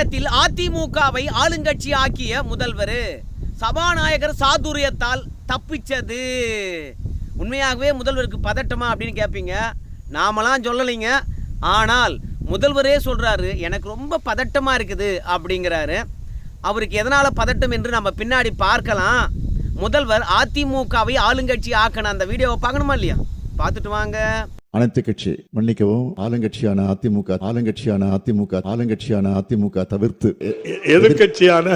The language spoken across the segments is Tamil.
பதட்டத்தில் அதிமுகவை ஆளுங்கட்சி ஆக்கிய முதல்வர் சபாநாயகர் சாதுரியத்தால் தப்பிச்சது. உண்மையாகவே முதல்வருக்கு பதட்டமா அப்படின்னு கேட்பீங்க நாமலாம் சொல்லலைங்க. ஆனால் முதல்வரே சொல்கிறாரு எனக்கு ரொம்ப பதட்டமாக இருக்குது அப்படிங்கிறாரு. அவருக்கு எதனால் பதட்டம் என்று நம்ம பின்னாடி பார்க்கலாம். முதல்வர் அதிமுகவை ஆளுங்கட்சி ஆக்கணும் அந்த வீடியோவை பார்க்கணுமா இல்லையா? பார்த்துட்டு வாங்க. அனைத்து கட்சி மன்னிக்கவும். ஆளுங்கட்சியான அதிமுக ஆளுங்கட்சியான அதிமுக ஆளுங்கட்சியான அதிமுக தவிர்த்து எ- எ- எதிர்க்கட்சியான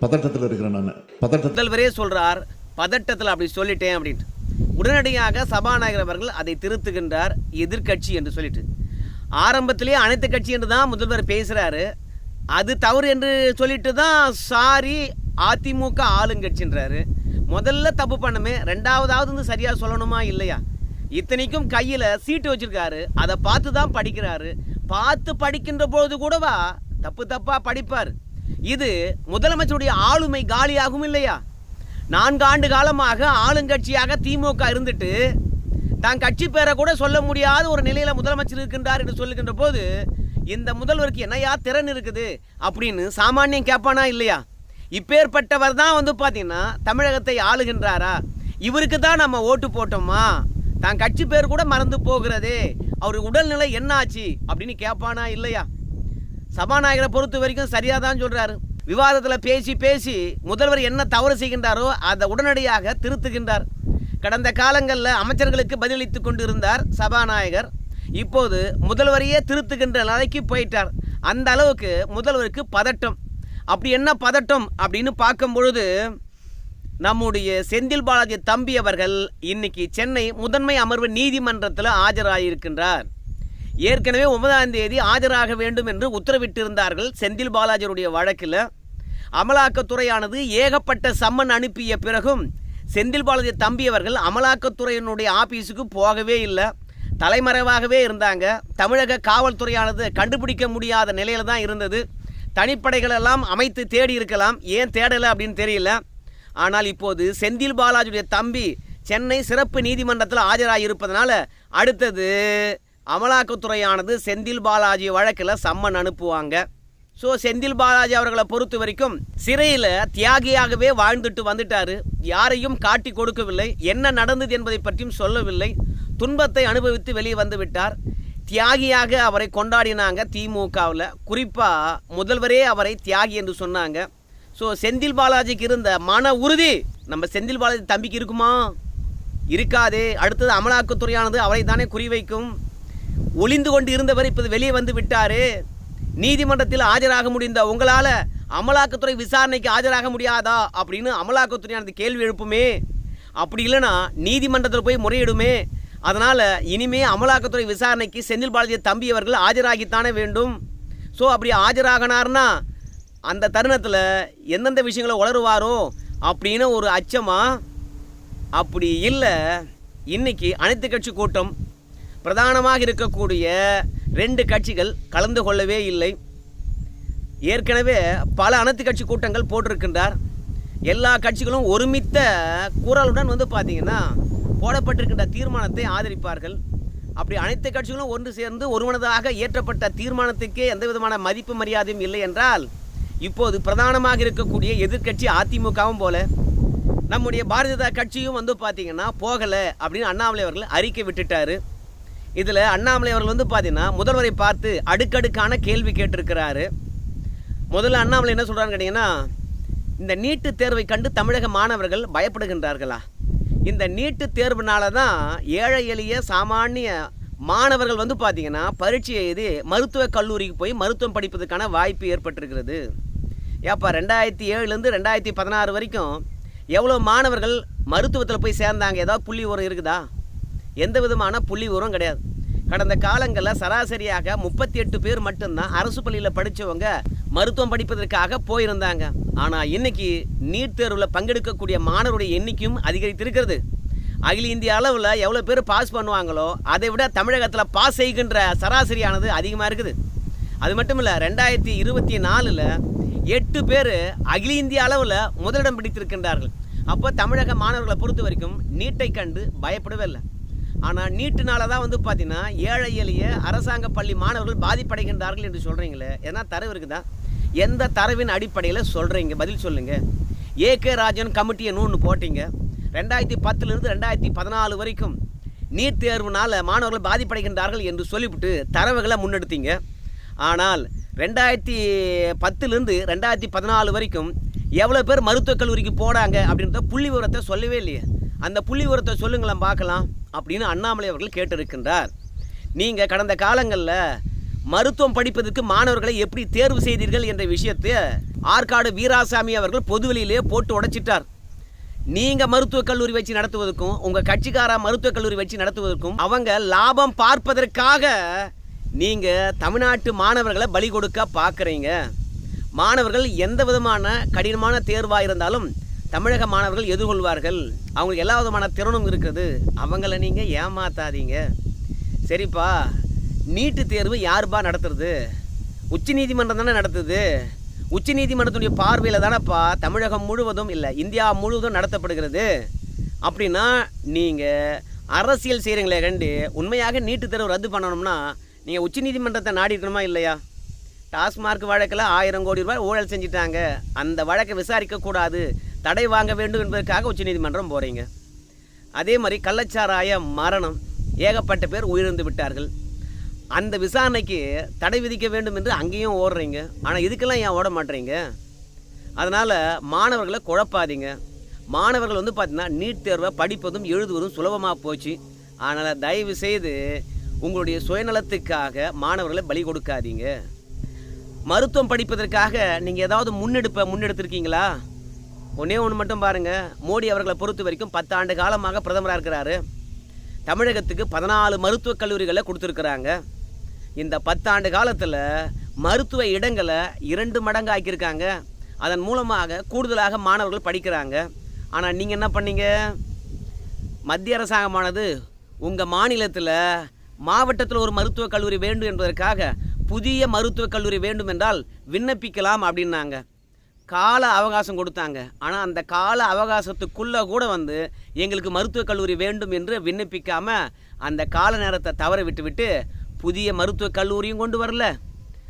பதட்டத்தில் இருக்கிறேன் நான். பதட்டத்தில் முதல்வரே சொல்றார் பதட்டத்தில் அப்படி சொல்லிட்டேன் அப்படின்ட்டு. உடனடியாக சபாநாயகர் அவர்கள் அதை திருத்துகின்றார் எதிர்க்கட்சி என்று சொல்லிட்டு. ஆரம்பத்திலேயே அனைத்து கட்சி என்று தான் முதல்வர் பேசுறாரு. அது தவறு என்று சொல்லிட்டு தான் சாரி அதிமுக ஆளுங்கட்சின்றாரு. முதல்ல தப்பு பண்ணுமே ரெண்டாவதாவது வந்து சரியா சொல்லணுமா இல்லையா? இத்தனைக்கும் கையில் சீட்டு வச்சுருக்காரு. அதை பார்த்து தான் படிக்கிறாரு. பார்த்து படிக்கின்ற பொழுது கூடவா தப்பு தப்பாக படிப்பார். இது முதலமைச்சருடைய ஆளுமை காலியாகும் இல்லையா? நான்கு ஆண்டு காலமாக ஆளுங்கட்சியாக திமுக இருந்துட்டு தான் கட்சி பேரை கூட சொல்ல முடியாத ஒரு நிலையில் முதலமைச்சர் இருக்கின்றார் என்று சொல்லுகின்ற போது இந்த முதல்வருக்கு என்னையா திறன் இருக்குது அப்படின்னு சாமானியம் கேட்பானா இல்லையா? இப்பேற்பட்டவர் தான் வந்து பார்த்தீங்கன்னா தமிழகத்தை ஆளுகின்றாரா? இவருக்கு தான் நம்ம ஓட்டு போட்டோமா? தான் கட்சி பேர் கூட மறந்து போகிறதே. அவர் உடல்நிலை என்னாச்சு அப்படின்னு கேட்பானா இல்லையா? சபாநாயகரை பொறுத்த வரைக்கும் சரியாக தான் சொல்கிறாரு விவாதத்தில் பேசி பேசி முதல்வர் என்ன தவறு செய்கின்றாரோ அதை உடனடியாக திருத்துகின்றார். கடந்த காலங்களில் அமைச்சர்களுக்கு பதிலளித்து கொண்டிருந்தார் சபாநாயகர். இப்போது முதல்வரையே திருத்துகின்ற நிலைக்கு போயிட்டார். அந்த அளவுக்கு முதல்வருக்கு பதட்டம். அப்படி என்ன பதட்டம் அப்படின்னு பார்க்கும் பொழுது நம்முடைய செந்தில் பாலாஜி தம்பி அவர்கள் இன்னைக்கு சென்னை முதன்மை அமர்வு நீதிமன்றத்தில் ஆஜராகியிருக்கின்றார் ஏற்கனவே ஒன்பதாம் தேதி ஆஜராக வேண்டும் என்று உத்தரவிட்டிருந்தார்கள் செந்தில் பாலாஜியுடைய வழக்கில். அமலாக்கத்துறையானது ஏகப்பட்ட சம்மன் அனுப்பிய பிறகும் செந்தில் பாலாஜி தம்பி அவர்கள் அமலாக்கத்துறையினுடைய ஆபீஸுக்கு போகவே இல்லை. தலைமறைவாகவே இருந்தாங்க. தமிழக காவல்துறையானது கண்டுபிடிக்க முடியாத நிலையில் தான் இருந்தது. தனிப்படைகளெல்லாம் அமைத்து தேடி இருக்கலாம். ஏன் தேடலை அப்படின்னு தெரியல. ஆனால் இப்போது செந்தில் பாலாஜியுடைய தம்பி சென்னை சிறப்பு நீதிமன்றத்தில் ஆஜராகி இருப்பதனால அடுத்தது அமலாக்கத்துறையானது செந்தில் பாலாஜி வழக்கில் சம்மன் அனுப்புவாங்க. ஸோ செந்தில் பாலாஜி அவர்களை பொறுத்த வரைக்கும் சிறையில் தியாகியாகவே வாழ்ந்துட்டு வந்துட்டார். யாரையும் காட்டி கொடுக்கவில்லை. என்ன நடந்தது என்பதை பற்றியும் சொல்லவில்லை. துன்பத்தை அனுபவித்து வெளியே வந்து விட்டார். தியாகியாக அவரை கொண்டாடினாங்க திமுகவில் குறிப்பாக முதல்வரே அவரை தியாகி என்று சொன்னாங்க. ஸோ செந்தில் பாலாஜிக்கு இருந்த மன உறுதி நம்ம செந்தில் பாலாஜி தம்பிக்கு இருக்குமா? இருக்காதே. அடுத்தது அமலாக்கத்துறையானது அவரை தானே குறிவைக்கும். ஒளிந்து கொண்டு இருந்தவர் இப்போது வெளியே வந்து விட்டாரே. நீதிமன்றத்தில் ஆஜராக முடிந்த உங்களால் அமலாக்கத்துறை விசாரணைக்கு ஆஜராக முடியாதா? அப்படின்னு அமலாக்கத்துறையானது கேள்வி எழுப்புமே. அப்படி இல்லைன்னா நீதிமன்றத்தில் போய் முறையிடுமே. அதனால் இனிமே அமலாக்கத்துறை விசாரணைக்கு செந்தில் பாலாஜி தம்பி அவர்கள் ஆஜராகித்தானே வேண்டும். ஸோ அப்படி ஆஜராகினார்னா அந்த தருணத்தில் எந்தெந்த விஷயங்களை உளருவாரோ அப்படின்னு ஒரு அச்சமாக அப்படி இல்லை. இன்னைக்கு அனைத்து கட்சி கூட்டம் பிரதானமாக இருக்கக்கூடிய ரெண்டு கட்சிகள் கலந்து கொள்ளவே இல்லை. ஏற்கனவே பல அனைத்து கட்சி கூட்டங்கள் போட்டிருக்கின்றார். எல்லா கட்சிகளும் ஒருமித்த குரலுடன் வந்து பார்த்தீங்கன்னா போடப்பட்டிருக்கின்ற தீர்மானத்தை ஆதரிப்பார்கள். அப்படி அனைத்து கட்சிகளும் ஒன்று சேர்ந்து ஒருமனதாக இயற்றப்பட்ட தீர்மானத்துக்கே எந்த விதமான மதிப்பு மரியாதையும் இல்லை என்றால் இப்போது பிரதானமாக இருக்கக்கூடிய எதிர்க்கட்சி அதிமுகவும் போல நம்முடைய பாரதிய ஜனதா கட்சியும் வந்து பார்த்தீங்கன்னா போகலை அப்படின்னு அண்ணாமலை அவர்கள் அறிக்கை விட்டுட்டாரு. இதில் அண்ணாமலை அவர்கள் வந்து பார்த்தீங்கன்னா முதல்வரை பார்த்து அடுக்கடுக்கான கேள்வி கேட்டிருக்கிறாரு. முதல்ல அண்ணாமலை என்ன சொல்கிறான்னு கேட்டிங்கன்னா இந்த நீட்டு தேர்வை கண்டு தமிழக மாணவர்கள் பயப்படுகின்றார்களா? இந்த நீட்டு தேர்வுனால தான் ஏழை எளிய சாமானிய மாணவர்கள் வந்து பார்த்திங்கன்னா பரீட்சை எழுதி மருத்துவக் கல்லூரிக்கு போய் மருத்துவம் படிப்பதற்கான வாய்ப்பு ஏற்பட்டிருக்கிறது. ஏப்பா ரெண்டாயிரத்தி ஏழுலேருந்து ரெண்டாயிரத்தி பதினாறு வரைக்கும் எவ்வளோ மாணவர்கள் மருத்துவத்தில் போய் சேர்ந்தாங்க? ஏதாவது புள்ளி உரம் இருக்குதா? எந்த விதமான புள்ளி உரம் கிடையாது. கடந்த காலங்களில் சராசரியாக முப்பத்தி எட்டு பேர் மட்டும்தான் அரசு பள்ளியில் படித்தவங்க மருத்துவம் படிப்பதற்காக போயிருந்தாங்க. ஆனால் இன்னைக்கு நீட் தேர்வில் பங்கெடுக்கக்கூடிய மாணவருடைய எண்ணிக்கையும் அதிகரித்திருக்கிறது. அகில இந்திய அளவில் எவ்வளோ பேர் பாஸ் பண்ணுவாங்களோ அதை விட தமிழகத்தில் பாஸ் செய்கின்ற சராசரியானது அதிகமாக இருக்குது. அது மட்டும் இல்லை ரெண்டாயிரத்தி இருபத்தி நாலில் எட்டு பேர் அகில இந்திய அளவில் முதலிடம் பிடித்திருக்கின்றார்கள். அப்போ தமிழக மாணவர்களை பொறுத்த வரைக்கும் நீட்டை கண்டு பயப்படவே இல்லை. ஆனால் நீட்டுனால தான் வந்து பார்த்தீங்கன்னா ஏழை எளிய அரசாங்க பள்ளி மாணவர்கள் பாதிப்படைகின்றார்கள் என்று சொல்கிறீங்களே ஏன்னா தரவு இருக்குதா? எந்த தரவின் அடிப்படையில் சொல்கிறீங்க பதில் சொல்லுங்கள் ஏ கே ராஜன் கமிட்டியை ஒன்று போட்டிங்க. ரெண்டாயிரத்தி பத்துலேருந்து ரெண்டாயிரத்தி பதினாலு வரைக்கும் நீட் தேர்வுனால் மாணவர்கள் பாதிப்படைகின்றார்கள் என்று சொல்லிவிட்டு தரவுகளை முன்னெடுத்தீங்க. ஆனால் ரெண்டாயிரத்தி பத்துலேருந்து ரெண்டாயிரத்தி பதினாலு வரைக்கும் எவ்வளோ பேர் மருத்துவக் கல்லூரிக்கு போனாங்க அப்படின்றத புள்ளி விவரத்தை சொல்லவே இல்லையே. அந்த புள்ளி விவரத்தை சொல்லுங்களேன் பார்க்கலாம் அப்படின்னு அண்ணாமலை அவர்கள் கேட்டிருக்கின்றார். நீங்கள் கடந்த காலங்களில் மருத்துவம் படிப்பதற்கு மாணவர்களை எப்படி தேர்வு செய்தீர்கள் என்ற விஷயத்தை ஆற்காடு வீராசாமி அவர்கள் பொதுவெளியிலே போட்டு உடைச்சிட்டார். நீங்கள் மருத்துவக் கல்லூரி வச்சு நடத்துவதற்கும் உங்கள் கட்சிக்காரா மருத்துவக் கல்லூரி வச்சு நடத்துவதற்கும் அவங்க லாபம் பார்ப்பதற்காக நீங்கள் தமிழ்நாட்டு மாணவர்களை பலி கொடுக்க பார்க்குறீங்க. மாணவர்கள் எந்த விதமான கடினமான தேர்வாக இருந்தாலும் தமிழக மாணவர்கள் எதிர்கொள்வார்கள். அவங்களுக்கு எல்லா விதமான திறனும் இருக்குது. அவங்கள நீங்கள் ஏமாத்தாதீங்க. சரிப்பா நீட்டு தேர்வு யாருப்பா நடத்துறது? உச்சநீதிமன்றம் தானே நடத்துது. உச்சநீதிமன்றத்துடைய பார்வையில் தானேப்பா தமிழகம் முழுவதும் இல்லை இந்தியா முழுவதும் நடத்தப்படுகிறது. அப்படின்னா நீங்கள் அரசியல் செய்கிறீங்களே கண்டு உண்மையாக நீட்டு தேர்வு ரத்து பண்ணணும்னா நீங்கள் உச்சநீதிமன்றத்தை நாடி இருக்கணுமா இல்லையா? டாஸ்மார்க் வழக்கில் ஆயிரம் கோடி ரூபாய் ஊழல் செஞ்சிட்டாங்க. அந்த வழக்கை விசாரிக்கக்கூடாது தடை வாங்க வேண்டும் என்பதற்காக உச்சநீதிமன்றம் போகிறீங்க அதே மாதிரி கள்ளச்சாராய மரணம் ஏகப்பட்ட பேர் உயிரிழந்து விட்டார்கள். அந்த விசாரணைக்கு தடை விதிக்க வேண்டும் என்று அங்கேயும் ஓடுறீங்க. ஆனால் இதுக்கெல்லாம் ஏன் ஓட மாட்டேறீங்க அதனால் மாணவர்களை குழப்பாதீங்க. மாணவர்கள் வந்து பார்த்திங்கன்னா நீட் தேர்வை படிப்பதும் எழுதுவதும் சுலபமாக போச்சு. அதனால் தயவு செய்து உங்களுடைய சுயநலத்துக்காக மாணவர்களை பலி கொடுக்காதீங்க. மருத்துவம் படிப்பதற்காக நீங்கள் ஏதாவது முன்னெடுப்பை முன்னெடுத்திருக்கீங்களா? ஒன்றே ஒன்று மட்டும் பாருங்கள் மோடி அவர்களை பொறுத்த வரைக்கும் பத்தாண்டு காலமாக பிரதமராக இருக்கிறாரு. தமிழகத்துக்கு பதினாலு மருத்துவக் கல்லூரிகளை கொடுத்துருக்குறாங்க. இந்த பத்தாண்டு காலத்தில் மருத்துவ இடங்களை இரண்டு மடங்கு ஆக்கியிருக்காங்க. அதன் மூலமாக கூடுதலாக மாணவர்கள் படிக்கிறாங்க. ஆனால் நீங்கள் என்ன பண்ணீங்க? மத்திய அரசாங்கமானது உங்கள் மாநிலத்தில் மாவட்டத்தில் ஒரு மருத்துவக் கல்லூரி வேண்டும் என்பதற்காக புதிய மருத்துவக் கல்லூரி வேண்டும் என்றால் விண்ணப்பிக்கலாம் அப்படின்னாங்க. கால அவகாசம் கொடுத்தாங்க. ஆனால் அந்த கால அவகாசத்துக்குள்ளே கூட வந்து எங்களுக்கு மருத்துவக் கல்லூரி வேண்டும் என்று விண்ணப்பிக்காமல் அந்த கால நேரத்தை தவற விட்டுவிட்டு புதிய மருத்துவக் கல்லூரியும் கொண்டு வரல.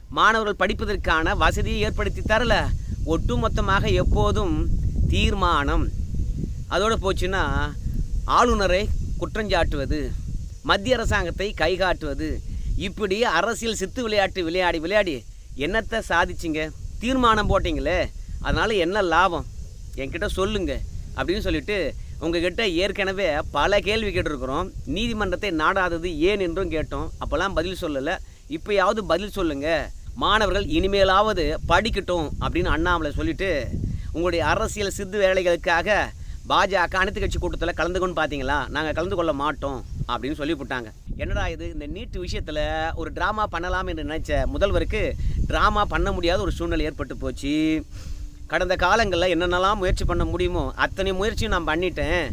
மாணவர்கள் படிப்பதற்கான வசதியை ஏற்படுத்தி தரல. ஒட்டுமொத்தமாக எப்போதும் தீர்மானம். அதோடு போச்சுன்னா ஆளுநரை குற்றஞ்சாட்டுவது மத்திய அரசாங்கத்தை கைகாட்டுவது. இப்படி அரசியல் சித்து விளையாட்டு விளையாடி விளையாடி என்னத்தை சாதிச்சிங்க? தீர்மானம் போட்டிங்களே. அதனால் என்ன லாபம்? என்கிட்ட சொல்லுங்க. அப்படின்னு சொல்லிட்டு உங்ககிட்ட ஏற்கனவே பல கேள்வி கேட்டிருக்கிறோம். நீதிமன்றத்தை நாடாதது ஏன் என்றும் கேட்டோம். அப்போல்லாம் பதில் சொல்லலை. இப்போயாவது பதில் சொல்லுங்கள் மாணவர்கள் இனிமேலாவது படிக்கட்டும் அப்படின்னு அண்ணாமலை சொல்லிட்டு உங்களுடைய அரசியல் சித்து வேலைகளுக்காக பாஜக அனைத்து கட்சி கூட்டத்தில் கலந்துக்கணும்னு பார்த்தீங்களா நாங்கள் கலந்து கொள்ள மாட்டோம். அப்படின்னு சொல்லிவிட்டாங்க என்னடா இது? இந்த நீட்டு விஷயத்தில் ஒரு ட்ராமா பண்ணலாம் என்று நினைச்ச முதல்வருக்கு ட்ராமா பண்ண முடியாத ஒரு சூழ்நிலை ஏற்பட்டு போச்சு. கடந்த காலங்களில் என்னென்னலாம் முயற்சி பண்ண முடியுமோ அத்தனை முயற்சியும் நான் பண்ணிட்டேன்.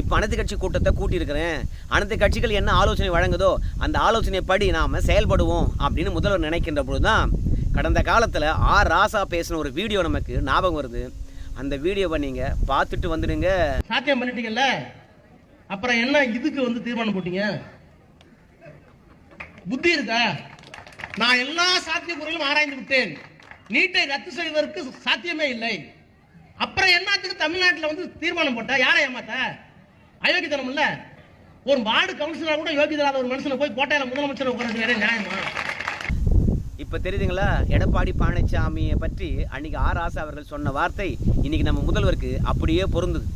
இப்போ அனைத்து கட்சி கூட்டத்தை கூட்டியிருக்கிறேன். அனைத்து கட்சிகள் என்ன ஆலோசனை வழங்குதோ அந்த ஆலோசனைப்படி நாம் செயல்படுவோம் அப்படின்னு முதல்வர் நினைக்கின்ற பொழுது தான் கடந்த காலத்தில் ஆர் ராசா பேசின ஒரு வீடியோ நமக்கு ஞாபகம் வருது. அந்த வீடியோவை நீங்கள் பார்த்துட்டு வந்துடுங்க. சாத்தியம் பண்ணிட்டீங்கல்ல? அப்புறம் என்ன இதுக்கு வந்து தீர்மானம் போட்டீங்க? புத்தி இருக்கா? நான் எல்லா சாத்தியக்கூறுகளும் ஆராய்ந்து விட்டேன். நீட்டை ரத்து செய்வதற்கு சாத்தியமே இல்லை. அப்புறம் என்னத்துக்கு தமிழ்நாட்டில் வந்து தீர்மானம் போட்டா? யாரை ஏமாத்த? அயோக்கியத்தனம் இல்ல? ஒரு வார்டு கவுன்சிலர் கூட யோகிதராத ஒரு மனுஷனை போய் கோட்டையில முதலமைச்சர் உட்கார்றது வேற நியாயமா? இப்போ தெரியுதுங்களா? எடப்பாடி பழனிசாமியை பற்றி அன்னைக்கு ஆர் ஆசா அவர்கள் சொன்ன வார்த்தை இன்னைக்கு நம்ம முதல்வருக்கு அப்படியே பொருந்தது.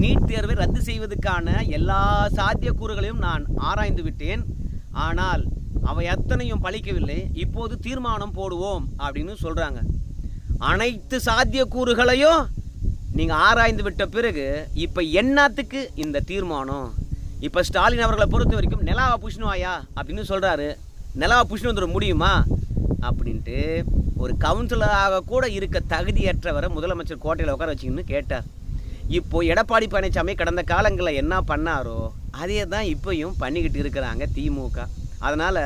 நீட் தேர்வை ரத்து செய்வதற்கான எல்லா சாத்தியக்கூறுகளையும் நான் ஆராய்ந்து விட்டேன். ஆனால் அவை அத்தனையும் பழிக்கவில்லை. இப்போது தீர்மானம் போடுவோம் அப்படின்னு சொல்கிறாங்க அனைத்து சாத்தியக்கூறுகளையும் நீங்கள் ஆராய்ந்து விட்ட பிறகு இப்போ என்னத்துக்கு இந்த தீர்மானம்? இப்போ ஸ்டாலின் அவர்களை பொறுத்த வரைக்கும் நிலாவை புஷ்ணுவாயா அப்படின்னு சொல்கிறாரு நிலாவை புஷ்ணு வந்துட முடியுமா? அப்படின்ட்டு ஒரு கவுன்சிலராக கூட இருக்க தகுதியற்றவரை முதலமைச்சர் கோட்டையில் உட்கார வச்சிங்கன்னு கேட்டார். இப்போ எடப்பாடி பழனிசாமி கடந்த காலங்களில் என்ன பண்ணாரோ அதே தான் இப்பையும் பண்ணிக்கிட்டு இருக்கிறாங்க திமுக. அதனால்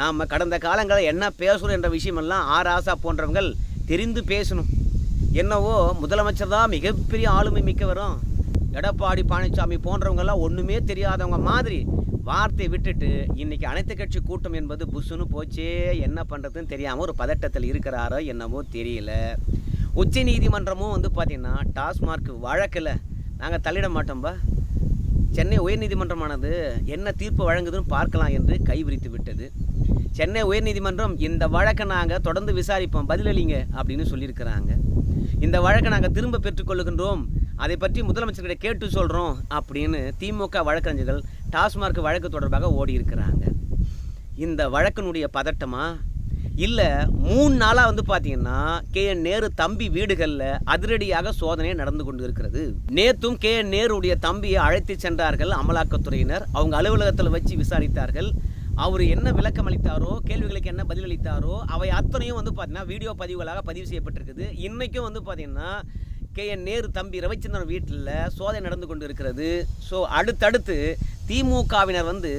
நாம் கடந்த காலங்களில் என்ன பேசுகிறோம் என்ற விஷயமெல்லாம் ஆர் ஆசா போன்றவங்கள் தெரிந்து பேசணும். என்னவோ முதலமைச்சர் தான் மிகப்பெரிய ஆளுமை மிக்கவரும். எடப்பாடி பழனிசாமி போன்றவங்கெல்லாம் ஒன்றுமே தெரியாதவங்க மாதிரி வார்த்தையை விட்டுட்டு இன்றைக்கி அனைத்து கட்சி கூட்டம் என்பது புஷ்ஷுன்னு போச்சே என்ன பண்ணுறதுன்னு தெரியாமல் ஒரு பதட்டத்தில் இருக்கிறாரோ என்னவோ தெரியல. உச்ச நீதிமன்றமும் வந்து பார்த்திங்கன்னா டாஸ்மார்க் வழக்கில் நாங்கள் தள்ளிட மாட்டோம்பா. சென்னை உயர்நீதிமன்றமானது என்ன தீர்ப்பு வழங்குதுன்னு பார்க்கலாம் என்று கைவிரித்து விட்டது. சென்னை உயர்நீதிமன்றம் இந்த வழக்கை நாங்கள் தொடர்ந்து விசாரிப்போம் பதிலளிங்க அப்படின்னு சொல்லியிருக்கிறாங்க. இந்த வழக்கை நாங்கள் திரும்ப பெற்றுக்கொள்ளுகின்றோம் அதை பற்றி முதலமைச்சர்கிட்ட கேட்டு சொல்கிறோம் அப்படின்னு திமுக வழக்கறிஞர்கள் டாஸ்மார்க் வழக்கு தொடர்பாக ஓடி இருக்கிறாங்க இந்த வழக்கினுடைய பதட்டமாக இல்லை மூணு நாளாக வந்து பார்த்தீங்கன்னா கே என் நேரு தம்பி வீடுகளில் அதிரடியாக சோதனை நடந்து கொண்டு இருக்கிறது நேத்தும் கே என் நேருடைய தம்பியை அழைத்து சென்றார்கள் அமலாக்கத்துறையினர். அவங்க அலுவலகத்தில் வச்சு விசாரித்தார்கள். அவர் என்ன விளக்கம் அளித்தாரோ கேள்விகளுக்கு என்ன பதிலளித்தாரோ அவை அத்தனையும் வந்து பார்த்தீங்கன்னா வீடியோ பதிவுகளாக பதிவு செய்யப்பட்டிருக்குது. இன்றைக்கும் வந்து பார்த்தீங்கன்னா கே என் நேரு தம்பி ரவிச்சந்திரன் வீட்டில் சோதனை நடந்து கொண்டு இருக்கிறது ஸோ அடுத்தடுத்து திமுகவினர் வந்து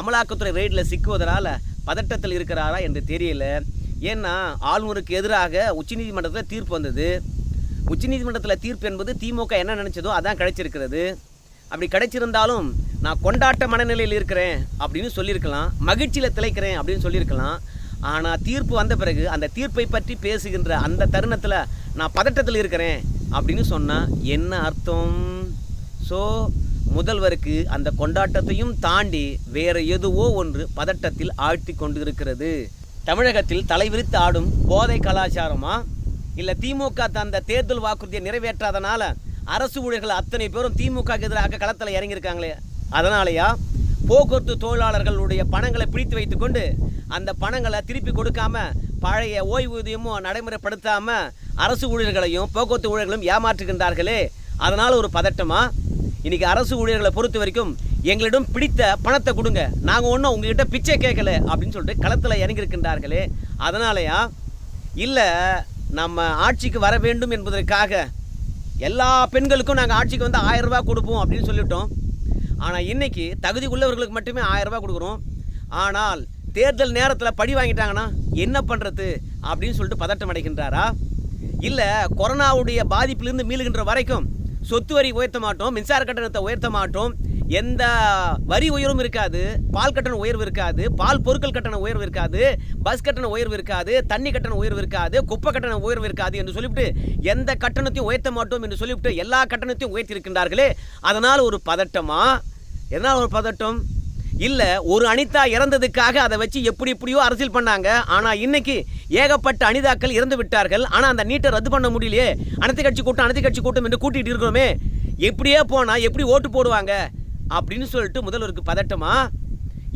அமலாக்கத்துறை ரெய்டில் சிக்குவதனால் பதட்டத்தில் இருக்கிறாரா என்று தெரியல. ஏன்னா ஆளுநருக்கு எதிராக உச்சநீதிமன்றத்தில் தீர்ப்பு வந்தது. உச்சநீதிமன்றத்தில் தீர்ப்பு என்பது திமுக என்ன நினச்சதோ அதான் கிடைச்சிருக்கிறது. அப்படி கிடைச்சிருந்தாலும் நான் கொண்டாட்ட மனநிலையில் இருக்கிறேன் அப்படின்னு சொல்லியிருக்கலாம். மகிழ்ச்சியில் திளைக்கிறேன் அப்படின்னு சொல்லியிருக்கலாம். ஆனால் தீர்ப்பு வந்த பிறகு அந்த தீர்ப்பை பற்றி பேசுகின்ற அந்த தருணத்தில் நான் பதட்டத்தில் இருக்கிறேன் அப்படின்னு சொன்னால் என்ன அர்த்தம்? ஸோ முதல்வருக்கு அந்த கொண்டாட்டத்தையும் தாண்டி வேற எதுவோ ஒன்று பதட்டத்தில் ஆழ்த்தி கொண்டு இருக்கிறது தமிழகத்தில் தலைவிரித்து ஆடும் போதை கலாச்சாரமா? இல்லை திமுக தந்த தேர்தல் வாக்குறுதியை நிறைவேற்றாதனால அரசு ஊழியர்கள் அத்தனை பேரும் திமுக எதிராக களத்தில் இறங்கியிருக்காங்களே. அதனாலயா? போக்குவரத்து தொழிலாளர்களுடைய பணங்களை பிடித்து வைத்துக்கொண்டு அந்த பணங்களை திருப்பி கொடுக்காம பழைய ஓய்வூதியமும் நடைமுறைப்படுத்தாம அரசு ஊழியர்களையும் போக்குவரத்து ஊழியர்களும் ஏமாற்றுகின்றார்களே. அதனால ஒரு பதட்டமா? இன்னைக்கு அரசு ஊழியர்களை பொறுத்த வரைக்கும் எங்களிடம் பிடித்த பணத்தை கொடுங்க. நாங்கள் ஒன்றும் உங்ககிட்ட பிச்சை கேட்கல அப்படின்னு சொல்லிட்டு களத்தில் இறங்கியிருக்கின்றார்களே. அதனாலயா இல்லை நம்ம ஆட்சிக்கு வர வேண்டும் என்பதற்காக எல்லா பெண்களுக்கும் நாங்கள் ஆட்சிக்கு வந்து ஆயிரம் ரூபா கொடுப்போம் அப்படின்னு சொல்லிட்டோம். ஆனால் இன்றைக்கி தகுதி உள்ளவர்களுக்கு மட்டுமே ஆயிரம் கொடுக்குறோம். ஆனால் தேர்தல் நேரத்தில் படி வாங்கிட்டாங்கன்னா என்ன பண்ணுறது அப்படின்னு சொல்லிட்டு பதட்டம் அடைகின்றாரா? இல்லை கொரோனாவுடைய பாதிப்பிலிருந்து மீளுகின்ற வரைக்கும் சொத்து வரி உயர்த்த மாட்டோம் மின்சார கட்டணத்தை உயர்த்த மாட்டோம். எந்த வரி உயர்வும் இருக்காது பால் கட்டண உயர்வு இருக்காது பால் பொருட்கள் கட்டண உயர்வு இருக்காது பஸ் கட்டண உயர்வு இருக்காது தண்ணி கட்டண உயர்வு இருக்காது குப்பை கட்டண உயர்வு இருக்காது என்று சொல்லிவிட்டு எந்த கட்டணத்தையும் உயர்த்த மாட்டோம் என்று சொல்லிவிட்டு எல்லா கட்டணத்தையும் உயர்த்தி இருக்கின்றார்களே அதனால் ஒரு பதட்டமா? எதனால் ஒரு பதட்டம்? இல்லை ஒரு அனிதா இறந்ததுக்காக அதை வச்சு எப்படி எப்படியோ அரசியல் பண்ணாங்க. ஆனால் இன்னைக்கு ஏகப்பட்ட அனிதாக்கள் இறந்து விட்டார்கள். ஆனால் அந்த நீட்டை ரத்து பண்ண முடியலையே. அனைத்து கட்சி கூட்டம் அனைத்து கட்சி கூட்டம் என்று கூட்டிகிட்டு இருக்கிறோமே. எப்படியே போனால் எப்படி ஓட்டு போடுவாங்க? அப்படின்னு சொல்லிட்டு முதல்வருக்கு பதட்டமா?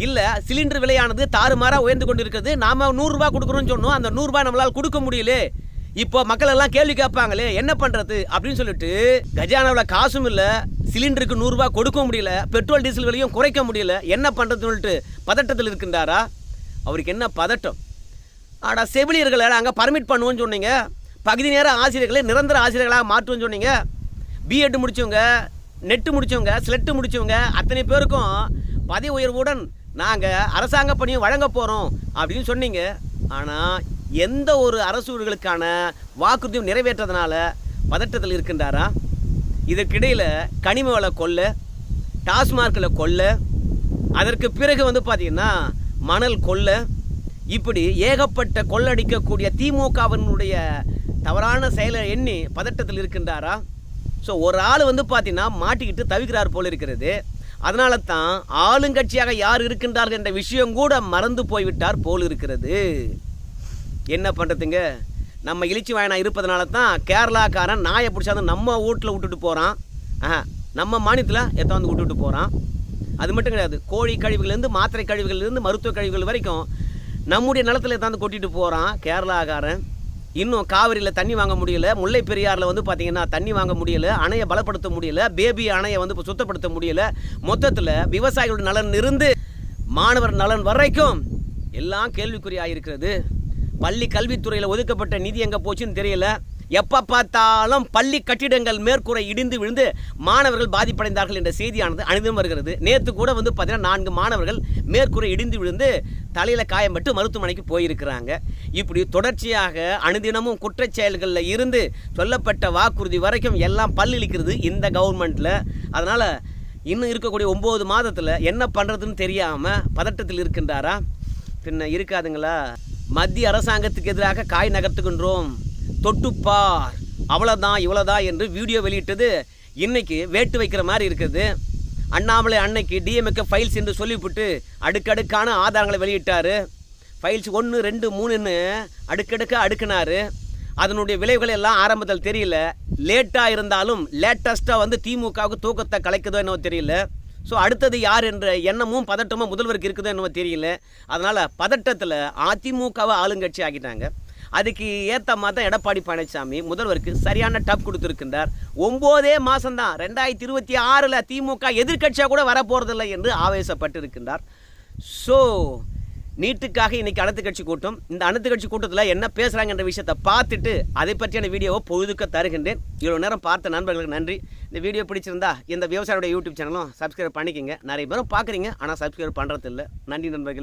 இல்லை சிலிண்டர் விலையானது தாறுமாறாக உயர்ந்து கொண்டு இருக்கிறது நாம நூறுரூவா கொடுக்குறோம்னு சொன்னோம். அந்த நூறுரூவா நம்மளால் கொடுக்க முடியல. இப்போ மக்கள் எல்லாம் கேள்வி கேட்பாங்களே என்ன பண்ணுறது அப்படின்னு சொல்லிட்டு கஜானாவில் காசும் இல்லை சிலிண்டருக்கு நூறுரூவா கொடுக்க முடியல பெட்ரோல் டீசல் விலையும் குறைக்க முடியல. என்ன பண்ணுறதுன்னு சொல்லிட்டு பதட்டத்தில் இருக்கின்றாரா? அவருக்கு என்ன பதட்டம்? ஆடா செவிலியர்களை அங்கே பர்மிட் பண்ணுவோன்னு சொன்னீங்க. பகுதி நேர ஆசிரியர்களை நிரந்தர ஆசிரியர்களாக மாற்றுவோன்னு சொன்னீங்க. பிஎட் முடிச்சவங்க நெட்டு முடிச்சவங்க ஸ்லெட்டு முடிச்சவங்க அத்தனை பேருக்கும் பதவி உயர்வுடன் நாங்கள் அரசாங்க பணியும் வழங்க போகிறோம் அப்படின்னு சொன்னீங்க. ஆனால் எந்த ஒரு அரசு வாக்குறுதியும் நிறைவேற்றதுனால பதட்டத்தில் இருக்கின்றாரா? இதற்கிடையில் கனிம வள கொள்ளை டாஸ்மார்க்கில் கொள்ளை அதற்கு பிறகு வந்து பார்த்திங்கன்னா மணல் கொள்ளை இப்படி ஏகப்பட்ட கொள்ளடிக்கக்கூடிய திமுகவினுடைய தவறான செயலை எண்ணி பதட்டத்தில் இருக்கின்றாரா? ஸோ ஒரு ஆள் வந்து பார்த்தீங்கன்னா மாட்டிக்கிட்டு தவிக்கிறார் போல் இருக்கிறது. அதனால தான் ஆளுங்கட்சியாக யார் இருக்கின்றார்கள் என்ற விஷயம் கூட மறந்து போய்விட்டார் போல் இருக்கிறது. என்ன பண்ணுறதுங்க நம்ம இழிச்சி வாயனா இருப்பதனால தான் கேரளாக்காரன் நாயை பிடிச்சாந்து நம்ம வீட்டில் விட்டுட்டு போகிறான் ஆஹா நம்ம மாநிலத்தில் எத்தாந்து விட்டுட்டு போகிறான் அது மட்டும் கிடையாது. கோழி கழிவுகள்லேருந்து மாத்திரை கழிவுகள்லேருந்து மருத்துவ கழிவுகள் வரைக்கும் நம்முடைய நிலத்தில் எத்தாந்து கொட்டிட்டு போகிறான் கேரளாக்காரன். இன்னும் காவிரியில் தண்ணி வாங்க முடியல. முல்லை பெரியாரில் வந்து பார்த்தீங்கன்னா தண்ணி வாங்க முடியல. அணையை பலப்படுத்த முடியல. பேபி அணையை வந்து இப்போ சுத்தப்படுத்த முடியல. மொத்தத்தில் விவசாயிகளோட நலன் இருந்து மாணவர் நலன் வரைக்கும் எல்லாம் கேள்விக்குறியாக இருக்கிறது பள்ளி கல்வித்துறையில் ஒதுக்கப்பட்ட நிதி எங்கே போச்சுன்னு தெரியல. எப்போ பார்த்தாலும் பள்ளி கட்டிடங்கள் மேற்கூரை இடிந்து விழுந்து மாணவர்கள் பாதிப்படைந்தார்கள் என்ற செய்தியானது அணிந்தும் வருகிறது. நேற்று கூட வந்து பார்த்தீங்கன்னா நான்கு மாணவர்கள் மேற்கூரை இடிந்து விழுந்து தலையில் காயம்பட்டு மருத்துவமனைக்கு போயிருக்கிறாங்க. இப்படி தொடர்ச்சியாக அனுதினமும் குற்றச்செயல்களில் இருந்து சொல்லப்பட்ட வாக்குறுதி வரைக்கும் எல்லாம் பல்லிழிக்கிறது இந்த கவர்மெண்ட்டில் அதனால் இன்னும் இருக்கக்கூடிய ஒம்பது மாதத்தில் என்ன பண்ணுறதுன்னு தெரியாமல் பதட்டத்தில் இருக்கின்றாரா? பின்ன இருக்காதுங்களா? மத்திய அரசாங்கத்துக்கு எதிராக காய் நகர்த்துகின்றோம். தொட்டுப்பார். அவ்வளோதான் இவ்வளோதான் என்று வீடியோ வெளியிட்டது. இன்னைக்கு வேட்டு வைக்கிற மாதிரி இருக்குது. அண்ணாமலை அன்னைக்கு டிஎம்எக்கு ஃபைல்ஸ் என்று சொல்லிவிட்டு அடுக்கடுக்கான ஆதாரங்களை வெளியிட்டார். ஃபைல்ஸ் ஒன்று ரெண்டு மூணுன்னு அடுக்கடுக்க அடுக்கினார். அதனுடைய விளைவுகள் எல்லாம் ஆரம்பத்தில் தெரியல. லேட்டாக இருந்தாலும் லேட்டஸ்ட்டாக வந்து திமுகவுக்கு தூக்கத்தை கலைக்குதோ என்னவோ தெரியல. ஸோ அடுத்தது யார் என்ற எண்ணமும் பதட்டமும் முதல்வருக்கு இருக்குதோ என்னவோ தெரியல. அதனால் பதட்டத்தில் அதிமுகவை ஆளுங்கட்சி ஆக்கிட்டாங்க. அதுக்கு ஏற்ற மாதிரி தான் எடப்பாடி பழனிசாமி முதல்வருக்கு சரியான டப் கொடுத்துருக்கின்றார். ஒம்போதே மாதம்தான் ரெண்டாயிரத்தி இருபத்தி ஆறில் திமுக எதிர்க்கட்சியாக கூட வரப்போகிறதில்லை என்று ஆவேசப்பட்டு இருக்கின்றார் ஸோ நீட்டுக்காக இன்னைக்கு அனைத்து கட்சி கூட்டம் இந்த அனைத்து கட்சி கூட்டத்தில் என்ன பேசுகிறாங்கன்ற விஷயத்தை பார்த்துட்டு அதை பற்றியான வீடியோவை பொழுதுக்க தருகின்றேன். இவ்வளோ நேரம் பார்த்த நண்பர்களுக்கு நன்றி. இந்த வீடியோ பிடிச்சிருந்தா இந்த விவசாயியோட யூடியூப் சேனலும் சப்ஸ்கிரைப் பண்ணிக்கங்க. நிறைய பேரும் பார்க்குறீங்க ஆனால் சப்ஸ்கிரைப் பண்ணுறது இல்லை நன்றி நண்பர்களே.